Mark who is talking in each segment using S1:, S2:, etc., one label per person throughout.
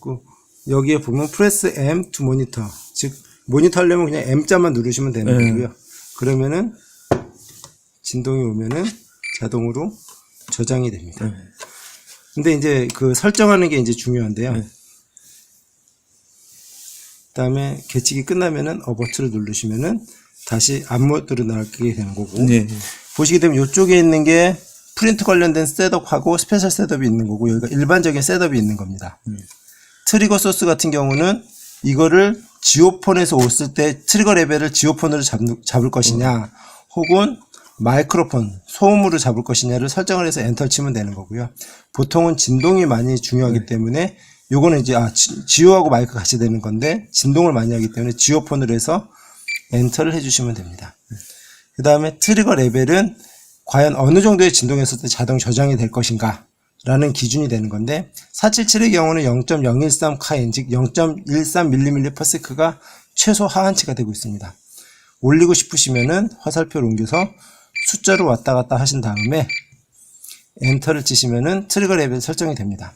S1: 그 여기에 보면 프레스 M to 모니터 즉 모니터 하려면 그냥 M자만 누르시면 되는
S2: 네.
S1: 거고요. 그러면은 진동이 오면은 자동으로 저장이 됩니다.
S2: 네.
S1: 근데 이제 그 설정하는 게 이제 중요한데요.
S2: 네.
S1: 그다음에 계측이 끝나면은 어버트를 누르시면은 다시 앞모드로 나가게 되는 거고
S2: 네.
S1: 보시게 되면 이쪽에 있는 게 프린트 관련된 셋업하고 스페셜 셋업이 있는 거고 여기가 일반적인 셋업이 있는 겁니다. 트리거 소스 같은 경우는 이거를 지오폰에서 왔을 때 트리거 레벨을 지오폰으로 잡, 잡을 것이냐 혹은 마이크로폰 소음으로 잡을 것이냐를 설정을 해서 엔터 치면 되는 거고요. 보통은 진동이 많이 중요하기 때문에 요거는 이제 아 지- 지오하고 마이크 같이 되는 건데 진동을 많이 하기 때문에 지오폰으로 해서 엔터를 해주시면 됩니다. 그 다음에 트리거 레벨은 과연 어느 정도의 진동했을 때 자동 저장이 될 것인가 라는 기준이 되는 건데 477의 경우는 0.013 카인 즉 0.13mm/s가 최소 하한치가 되고 있습니다. 올리고 싶으시면은 화살표를 옮겨서 숫자로 왔다 갔다 하신 다음에 엔터를 치시면은 트리거 레벨 설정이 됩니다.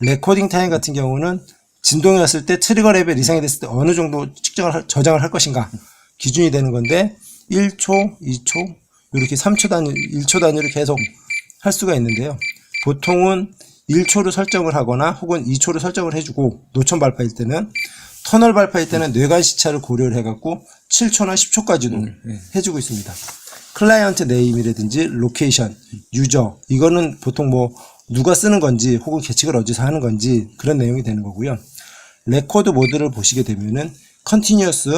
S1: 레코딩 타임 같은 경우는 진동이 왔을 때 트리거 레벨 이상이 됐을 때 어느 정도 측정을 할- 저장을 할 것인가 기준이 되는 건데 1초, 2초, 이렇게 3초 단위, 1초 단위로 계속 할 수가 있는데요. 보통은 1초로 설정을 하거나 혹은 2초로 설정을 해주고 노천 발파일 때는 터널 발파일 때는 뇌관 시차를 고려를 해갖고 7초나 10초까지도 해주고 있습니다. 클라이언트 네임이라든지 로케이션, 유저 이거는 보통 뭐 누가 쓰는 건지 혹은 계측을 어디서 하는 건지 그런 내용이 되는 거고요. 레코드 모드를 보시게 되면은 컨티뉴어스,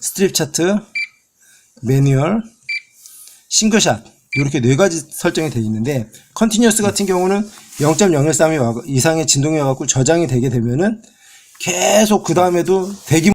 S1: 스트립 차트, 매뉴얼, 싱글샷 이렇게 네 가지 설정이 되어 있는데 컨티뉴어스 같은 경우는 0.013 이상의 진동이 와갖고 저장이 되게 되면은 계속 그 다음에도 대규모